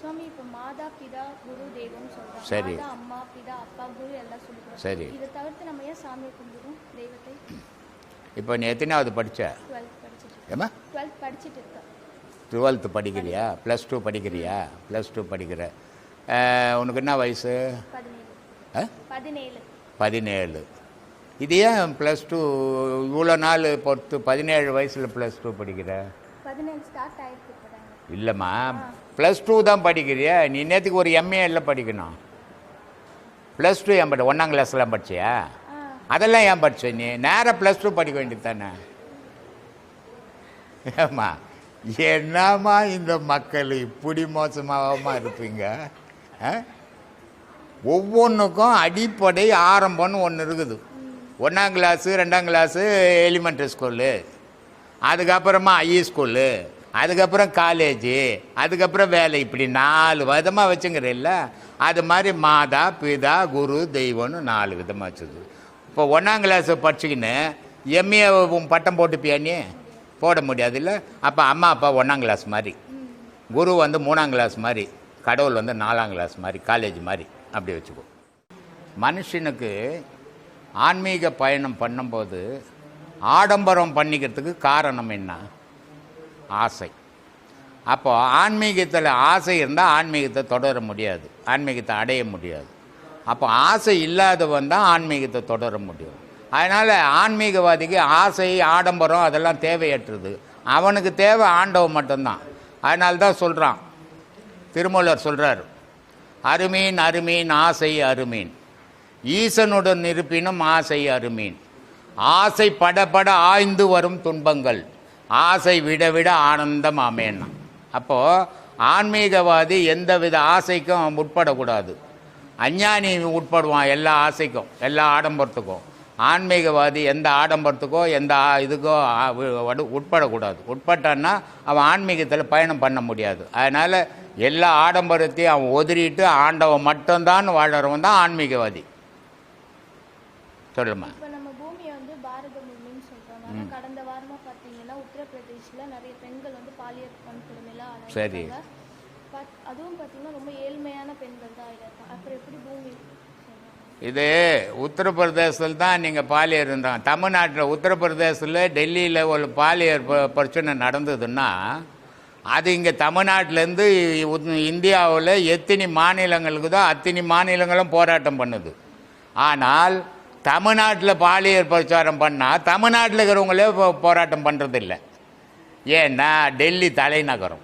சுவாமி இப்போ மாதா பிதா குரு தெய்வம் சரி. அம்மா பிதா அப்பா குரு எல்லாம் சொல்லிக்கிறோம் சரி. இதை தவிர்த்து நம்ம ஏன் சாமியை கும்பிடுறோம் தெய்வத்தை? இப்போ நீ எத்தனாவது படித்த டுவெல்த் படிச்சுட்டு ஏம்மா? டுவெல்த் படிச்சுட்டு இருக்கேன். டுவெல்த்து படிக்கிறியா? ப்ளஸ் டூ படிக்கிறியா? ப்ளஸ் டூ படிக்கிற. உனக்கு என்ன வயசு? பதினேழு. பதினேழு. இது ஏன் ப்ளஸ் டூ இவ்வளோ நாள் பொறுத்து பதினேழு வயசில் ப்ளஸ் டூ படிக்கிற? பதினேழு ஸ்டார்ட் இப்போதாங்க இல்லைம்மா ப்ளஸ் டூ தான் படிக்கிறியா. நீ நேற்றுக்கு ஒரு எம்ஏ எல்லாம் படிக்கணும். ப்ளஸ் டூ ஏன் படி ஒன்றாம் கிளாஸ்லாம் படிச்சியா? அதெல்லாம் ஏன் படிச்ச நீ? நேராக ப்ளஸ் டூ படிக்க வேண்டியது தானே? ஏம்மா என்னம்மா இந்த மக்கள் இப்படி மோசமாகமா இருப்பீங்க? ஒவ்வொன்றுக்கும் அடிப்படை ஆரம்பம்னு ஒன்று இருக்குது. ஒன்றாம் கிளாஸு ரெண்டாம் கிளாஸு எலிமெண்ட்ரி ஸ்கூலு அதுக்கப்புறமா ஐஇ ஸ்கூலு அதுக்கப்புறம் காலேஜு அதுக்கப்புறம் வேலை. இப்படி நாலு விதமாக வச்சுங்கிறல்ல அது மாதிரி மாதா பிதா குரு தெய்வம்னு நாலு விதமாக வச்சுது. இப்போ ஒன்றாம் கிளாஸ் படிச்சுக்கின்னு எம்ஏ பட்டம் போட்டுப்பியானே நீ? போட முடியாதுல்ல? அப்போ அம்மா அப்பா ஒன்றாம் கிளாஸ் மாதிரி. குரு வந்து மூணாம் கிளாஸ் மாதிரி. கடவுள் வந்து நாலாம் கிளாஸ் மாதிரி காலேஜ் மாதிரி. அப்படி வச்சுக்கோ. மனுஷனுக்கு ஆன்மீக பயணம் பண்ணும்போது ஆடம்பரம் பண்ணிக்கிறதுக்கு காரணம் என்ன? ஆசை. அப்போ ஆன்மீகத்தில் ஆசை இருந்தால் ஆன்மீகத்தை தொடர முடியாது. ஆன்மீகத்தை அடைய முடியாது. அப்போ ஆசை இல்லாதவன் தான் ஆன்மீகத்தை தொடர முடியும். அதனால் ஆன்மீகவாதிக்கு ஆசை ஆடம்பரம் அதெல்லாம் தேவையற்றது. அவனுக்கு தேவை ஆண்டவன் மட்டும்தான். அதனால தான் சொல்கிறான் திருமூலர் சொல்கிறார் அருமீன் அருமீன் ஆசை அருமீன். ஈசனுடன் இருப்பினும் ஆசை அருமீன். ஆசை படபட ஆய்ந்து வரும் துன்பங்கள். ஆசை விட விட ஆனந்தம் ஆமேன்னா. அப்போது ஆன்மீகவாதி எந்த வித ஆசைக்கும் உட்படக்கூடாது அஞ்ஞானி உட்படுவான் எல்லா ஆசைக்கும் எல்லா ஆடம்பரத்துக்கும். ஆன்மீகவாதி எந்த ஆடம்பரத்துக்கோ எந்த இதுக்கோ உட்படக்கூடாது. உட்பட்டான்னா அவன் ஆன்மீகத்தில் பயணம் பண்ண முடியாது. அதனால் எல்லா ஆடம்பரத்தையும் அவன் ஒதுறிட்டு ஆண்டவன் மட்டும்தான் வாழறவன் தான் ஆன்மீகவாதி. சொல்லுமா? பூமியை வந்து பாரத பூமின்னு சொல்றோம் ஆனா கடந்த வாரமா பார்த்தீங்கன்னா உத்தரப்பிரதேஷ்ல நிறைய பெண்கள் வந்து பாலியல் வன்கொடுமையெல்லாம் சரி. அதுவும் பார்த்தீங்கன்னா ரொம்ப ஏழ்மையான பெண்கள் தான் ஆயிருக்காங்க அப்புறம் எப்படி பூமி? இது உத்தரப்பிரதேசத்தில் தான் நீங்கள் பாலியர் இருந்தாங்க தமிழ்நாட்டில் உத்தரப்பிரதேசத்தில் டெல்லியில் ஒரு பாலியர் பிரச்சனை நடந்ததுன்னா அது இங்கே தமிழ்நாட்டிலேருந்து இந்தியாவில் எத்தனை மாநிலங்களுக்கு தான் அத்தனை மாநிலங்களும் போராட்டம் பண்ணுது ஆனால் தமிழ்நாட்டில் பாலியல் பிரச்சாரம் பண்ணால் தமிழ்நாட்டில் இருக்கிறவங்களே போ- போராட்டம் பண்ணுறதில்ல ஏன்னா டெல்லி தலைநகரம்.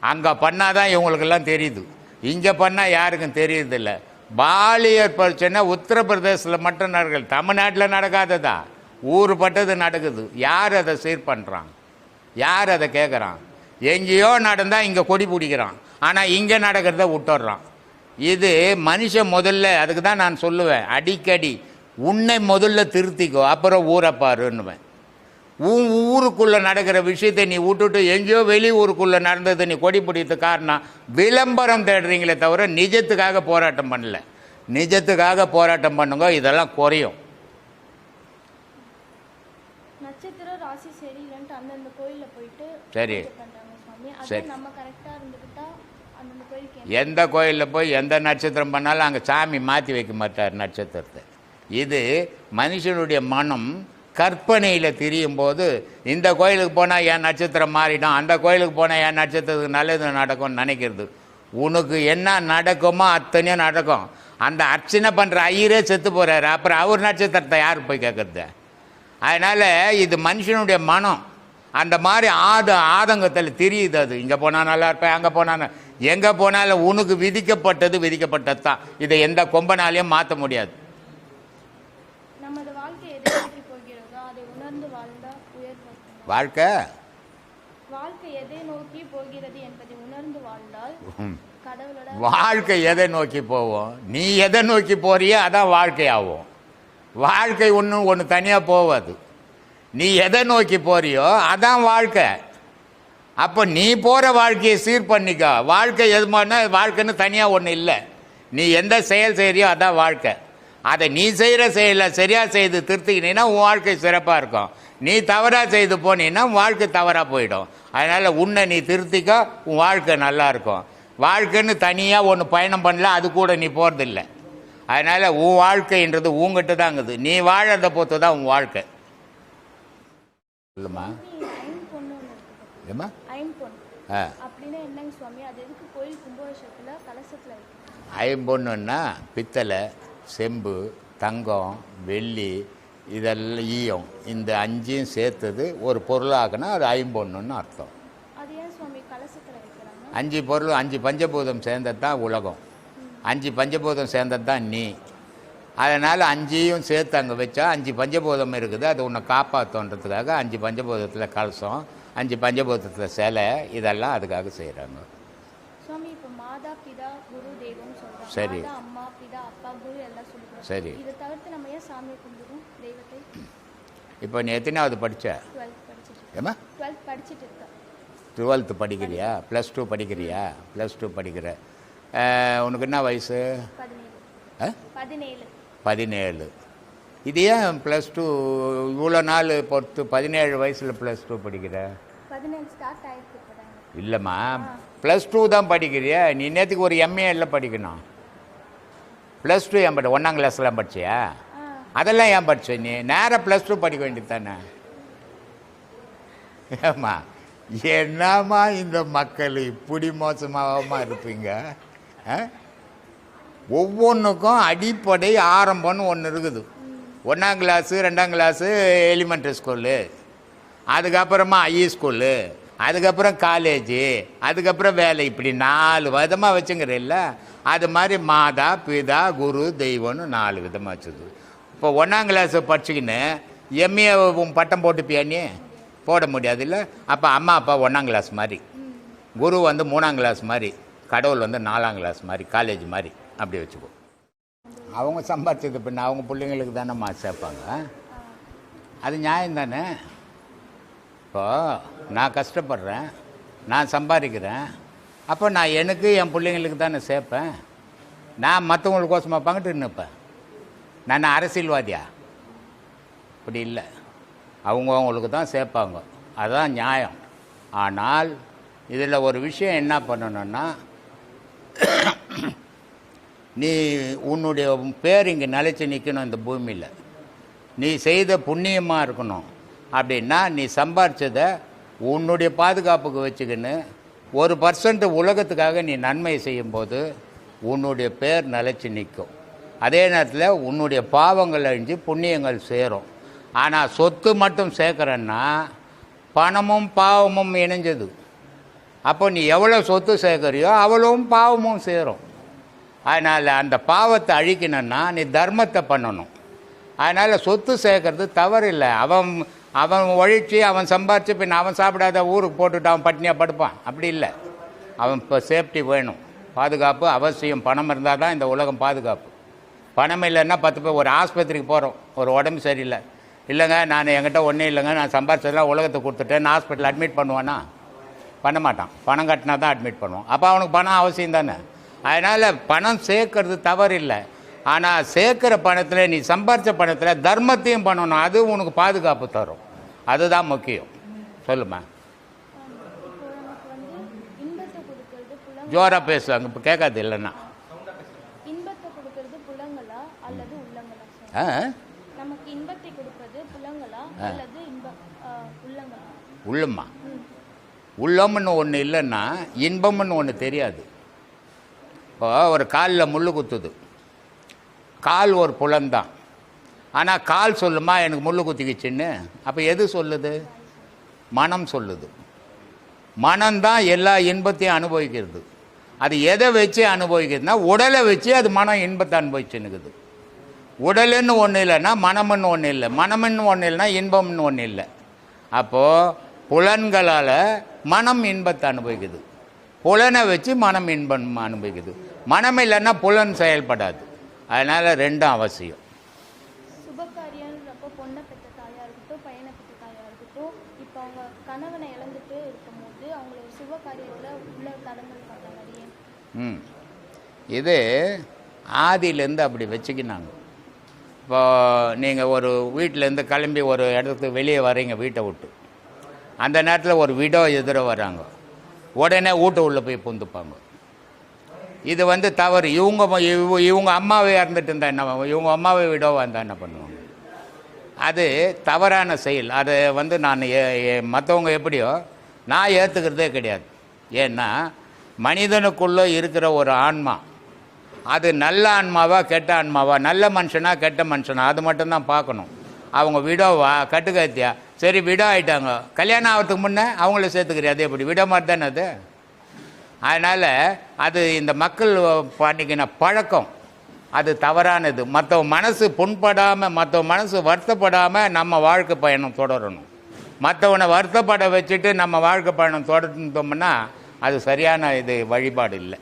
அங்கே பண்ணால் தான் இவங்களுக்கெல்லாம் தெரியுது. இங்கே பண்ணால் யாருக்கும் தெரியுறதில்ல. பாலியல் பிரச்சனை உத்தரப்பிரதேசத்தில் மட்டும் நடக்கல. தமிழ்நாட்டில் நடக்காததா? ஊர் பட்டது நடக்குது. யார் அதை சீர் பண்ணுறான் யார் அதை கேட்குறான் எங்கேயோ நடந்தால் இங்கே கொடி பிடிக்கிறான். ஆனால் இங்கே நடக்கிறத விட்டுடுறான். இது மனுஷன் முதல்ல அதுக்கு தான் நான் சொல்லுவேன். அடிக்கடி உன்னை முதல்ல திருத்திக்கோ அப்புறம் ஊரை பாருன்னுவேன். உன் ஊருக்குள்ளே நடக்கிற விஷயத்தை நீ விட்டுட்டு எங்கேயோ வெளி ஊருக்குள்ளே நடந்தது நீ கொடி பிடித்த காரணம் விளம்பரம் தேடுறீங்களே தவிர நிஜத்துக்காக போராட்டம் பண்ணல. நிஜத்துக்காக போராட்டம் பண்ணுங்க இதெல்லாம் குறையும். சரி. சரி. எந்த கோயிலில் போய் எந்த நட்சத்திரம் பண்ணாலும் அங்கே சாமி மாற்றி வைக்க மாட்டார் நட்சத்திரத்தை. இது மனுஷனுடைய மனம் கற்பனையில் திரியும் போது இந்த கோயிலுக்கு போனால் என் நட்சத்திரம் மாறிடும் அந்த கோயிலுக்கு போனால் என் நட்சத்திரத்துக்கு நல்லது நடக்கும்னு நினைக்கிறது. உனக்கு என்ன நடக்குமோ அத்தனையும் நடக்கும். அந்த அர்ச்சனை பண்ணுற ஐயரே செத்து போகிறாரு அப்புறம் அவர் நட்சத்திரத்தை யார் போய் கேட்குறது? அதனால் இது மனுஷனுடைய மனம். அந்த மாதிரி ஆத ஆதங்கத்தில் தெரியுது அது. இங்கே போனால் நல்லா இருப்பேன் அங்கே போனால் எங்கே போனாலும் உனக்கு விதிக்கப்பட்டது விதிக்கப்பட்டது தான் இதை எந்த கொம்பனாலையும் மாற்ற முடியாது. வாழ்க்கை போகிறதோ அதை உணர்ந்து வாழ்க்கை? வாழ்க்கை எதை நோக்கி போகிறது என்பதை உணர்ந்து வாழ்ந்தால் ம். கடவுளோட வாழ்க்கை எதை நோக்கி போவோம்? நீ எதை நோக்கி போறியோ அதான் வாழ்க்கை ஆகும் வாழ்க்கை ஒன்று ஒன்று தனியாக போவாது. நீ எதை நோக்கி போறியோ அதான் வாழ்க்கை. அப்போ நீ போகிற வாழ்க்கையை சீர் பண்ணிக்க. வாழ்க்கை எதுமானா வாழ்க்கைன்னு தனியாக ஒன்று இல்லை. நீ எந்த செயல் செய்கிறியோ அதான் வாழ்க்கை. அதை நீ செய்கிற செயலை சரியாக செய்து திருத்திக்கினீன்னா உன் வாழ்க்கை சிறப்பாக இருக்கும். நீ தவறாக செய்து போனீன்னா உன் வாழ்க்கை தவறாக போயிடும். அதனால் உன்னை நீ திருத்திக்க உன் வாழ்க்கை நல்லா இருக்கும். வாழ்க்கைன்னு தனியாக ஒன்று பயணம் பண்ணல அது கூட நீ போகிறதில்ல அதனால் உன் வாழ்க்கைன்றது உங்ககிட்ட தாங்குது நீ வாழறத பொறுத்து தான் உன் வாழ்க்கை. இருக்குது ஏம்மா? ஐம்பொன் ஆ. அப்படின்னா என்னங்க சுவாமி? அது எதுக்கு கோயில் கும்பாபிஷேகத்தில் கலசத்தில் வைக்கணும் ஐம்பொன்னுன்னா பித்தளை. செம்பு தங்கம் வெள்ளி இதெல்லாம் ஈயம் இந்த அஞ்சையும் சேர்த்தது ஒரு பொருளாகனா அது ஐம்பொன்னுன்னு அர்த்தம். அஞ்சு பொருள் அஞ்சு பஞ்சபூதம் சேர்ந்தது தான் உலகம் அஞ்சு பஞ்சபூதம் சேர்ந்தது தான் நீ. அதனால் அஞ்சையும் சேர்த்து அங்கே வச்சா அஞ்சு பஞ்சபூதம் இருக்குது. அது உன்னை காப்பாற்றன்றதுக்காக அஞ்சு பஞ்சபூதத்தில் கலசம் அஞ்சு பஞ்சபூதத்தில் சிலை இதெல்லாம் அதுக்காக செய்கிறாங்க சுவாமி இப்போ மாதா பிதா குரு தெய்வம் சொல்றாங்க. சரி. மாதா அம்மா பிதா அப்பா குரு எல்லாம் சொல்றோம் சரி. இதை தவிர்த்து நம்ம ஏன் சாமியை கும்பிடுறோம்? தெய்வத்தை? இப்போ நீ எத்தனாவது படித்த டுவெல்த் படிச்சுட்டு ஏம்மா? டுவெல்த் படிச்சுட்டு இருக்கேன். டுவெல்த்து படிக்கிறியா? ப்ளஸ் டூ படிக்கிறியா? ப்ளஸ் டூ படிக்கிற. உனக்கு என்ன வயசு? பதினேழு. பதினேழு. பதினேழு. இது ஏன் ப்ளஸ் டூ இவ்வளோ நாள் பொறுத்து பதினேழு வயசில் ப்ளஸ் டூ படிக்கிற? பதினேழு ஸ்டார்ட் இப்போதாங்க இல்லைம்மா ப்ளஸ் டூ தான் படிக்கிறியா. நீ நேற்றுக்கு ஒரு எம்ஏ படிக்கணும். ப்ளஸ் டூ ஏன் படி ஒன்றாம் கிளாஸ்லாம் படிச்சியா? அதெல்லாம் ஏன் படிச்ச நீ? நேராக ப்ளஸ் டூ படிக்க வேண்டியது தானே ஏம்மா என்னம்மா இந்த மக்கள் இப்படி மோசமாகமா இருப்பீங்க? ஆ? ஒவ்வொன்றுக்கும் அடிப்படை ஆரம்பம்னு ஒன்று இருக்குது. ஒன்றாம் கிளாஸு ரெண்டாம் கிளாஸு எலிமெண்ட்ரி ஸ்கூலு அதுக்கப்புறமா ஐஇ ஸ்கூலு அதுக்கப்புறம் காலேஜு அதுக்கப்புறம் வேலை. இப்படி நாலு விதமாக வச்சுங்கிறல்ல. அது மாதிரி மாதா பிதா குரு தெய்வம்னு நாலு விதமாக வச்சுது. இப்போ ஒன்றாம் கிளாஸ் படிச்சுக்கின்னு எம்ஏ பட்டம் போட்டுப்பியா நீ? போட முடியாது இல்லை அப்போ அம்மா அப்பா ஒன்றாம் கிளாஸ் மாதிரி. குரு வந்து மூணாம் கிளாஸ் மாதிரி. கடவுள் வந்து நாலாம் கிளாஸ் மாதிரி காலேஜ் மாதிரி. அப்படி வச்சுக்கோ. அவங்க சம்பாதிச்சது பின்ன அவங்க பிள்ளைங்களுக்கு தானேம்மா சேர்ப்பாங்க. அது நியாயம் தானே? இப்போ நான் கஷ்டப்படுறேன் நான் சம்பாதிக்கிறேன் அப்போ நான் எனக்கு என் பிள்ளைங்களுக்கு தானே சேர்ப்பேன். நான் மற்றவங்களுக்கோசமாக பங்கிட்டு நிற்பேன் நான் அரசியல்வாதியா? அப்படி இல்லை. அவங்க அவங்களுக்கு தான் சேர்ப்பாங்க. அதுதான் நியாயம். ஆனால் இதில் ஒரு விஷயம் என்ன பண்ணணும்னா நீ உன்னுடைய பேர் இங்கே நிலச்சி நிற்கணும் இந்த பூமியில். நீ செய்த புண்ணியமாக இருக்கணும். அப்படின்னா நீ சம்பாரிச்சதை உன்னுடைய பாதுகாப்புக்கு வச்சுக்கின்னு ஒரு பர்சன்ட் உலகத்துக்காக நீ நன்மை செய்யும்போது உன்னுடைய பேர் நிலச்சி நிற்கும். அதே நேரத்தில் உன்னுடைய பாவங்கள் அழிஞ்சு புண்ணியங்கள் சேரும். ஆனால் சொத்து மட்டும் சேர்க்குறன்னா பணமும் பாவமும் இணைஞ்சது. அப்போ நீ எவ்வளோ சொத்து சேர்க்குறியோ அவ்வளவும் பாவமும் சேரும். அதனால் அந்த பாவத்தை அழிக்கணும்னா நீ தர்மத்தை பண்ணணும். அதனால் சொத்து சேர்க்கறது தவறில்லை. அவன் அவன் ஒழிச்சு அவன் சம்பாரித்து பின் அவன் சாப்பிடாத ஊருக்கு போட்டுட்டு அவன் பட்னியாக படுப்பான். அப்படி இல்லை. அவன் இப்போ சேஃப்டி வேணும். பாதுகாப்பு அவசியம். பணம் இருந்தால் தான் இந்த உலகம் பாதுகாப்பு. பணம் இல்லைன்னா பத்து பேர் ஒரு ஆஸ்பத்திரிக்கு போகிறோம் ஒரு உடம்பு சரியில்லை. இல்லைங்க நான் என்கிட்ட ஒன்றும் இல்லைங்க. நான் சம்பாரிச்சதெல்லாம் உலகத்தை கொடுத்துட்டேன். நான் ஹாஸ்பிட்டல் அட்மிட் பண்ணுவானா? பண்ண மாட்டான். பணம் கட்டினா தான் அட்மிட் பண்ணுவோம் அப்போ அவனுக்கு பணம் அவசியம் தானே? அதனால் பணம் சேர்க்கறது இல்லை ஆனால் சேர்க்குற பணத்தில் நீ சம்பாரித்த பணத்தில் தர்மத்தையும் பண்ணணும். அது உனக்கு பாதுகாப்பு தரும். அதுதான் முக்கியம். சொல்லுமா? ஜோராக பேசுவாங்க. இப்போ கேட்காது இல்லைன்னா. உள்ளம்மா உள்ளம்னு ஒன்று இல்லைன்னா இன்பம்னு ஒன்று தெரியாது. இப்போ ஒரு காலில் முள் குத்துது. கால் ஒரு புலன்தான் ஆனால் கால் சொல்லுமா எனக்கு முள் குத்திக்கிச்சின்னு. அப்போ எது சொல்லுது? மனம் சொல்லுது. மனம்தான் எல்லா இன்பத்தையும் அனுபவிக்கிறது. அது எதை வச்சு அனுபவிக்கிறதுனா உடலை வச்சு அது மனம் இன்பத்தை அனுபவிச்சுன்னுக்குது. உடலுன்னு ஒன்று இல்லைன்னா மனம்னு ஒன்று இல்லை. மனம்னு ஒன்று இல்லைன்னா இன்பம்னு ஒன்று இல்லை. அப்போது புலன்களால் மனம் இன்பத்தை அனுபவிக்குது. புலனை வச்சு மனம் இன்பம் அனுபவிக்குது. மனம் இல்லைன்னா புலன் செயல்படாது. அதனால் ரெண்டும் அவசியம். ம். இது ஆதியிலேருந்து அப்படி வச்சுக்கினாங்க. இப்போ நீங்கள் ஒரு வீட்டிலேருந்து கிளம்பி ஒரு இடத்துக்கு வெளியே வரீங்க வீட்டை விட்டு. அந்த நேரத்தில் ஒரு விடோ எதிர வராங்க. உடனே வீட்டு உள்ளே போய் புந்துப்பாங்க. இது வந்து தவறு. இவங்க ம- இவங்க அம்மாவை இறந்துட்டு இருந்தா என்ன இவங்க அம்மாவை விடவா இருந்தால் என்ன பண்ணுவாங்க? அது தவறான செயல். அதை வந்து நான் மற்றவங்க எப்படியோ நான் ஏற்றுக்கிறதே கிடையாது. ஏன்னா மனிதனுக்குள்ளே இருக்கிற ஒரு ஆன்மா அது நல்ல ஆன்மாவா கெட்ட ஆன்மாவா நல்ல மனுஷனா கெட்ட மனுஷனா அது மட்டும்தான் பார்க்கணும். அவங்க விடோவா கட்டுக்கத்தியா சரி விடோ ஆயிட்டாங்க கல்யாணம் ஆகிறதுக்கு முன்னே அவங்கள சேர்த்துக்கிறியா? அது எப்படி? விட மாதிரி தானே அது? அதனால் அது இந்த மக்கள் பண்ணிக்கின பழக்கம். அது தவறானது. மற்ற மனசு புண்படாமல் மற்ற மனசு வருத்தப்படாமல் நம்ம வாழ்க்கை பயணம் தொடரணும். மற்றவனை வருத்தப்பட வச்சுட்டு நம்ம வாழ்க்கை பயணம் தொடர்ந்தோம்னா அது சரியான இது வழிபாடு இல்லை.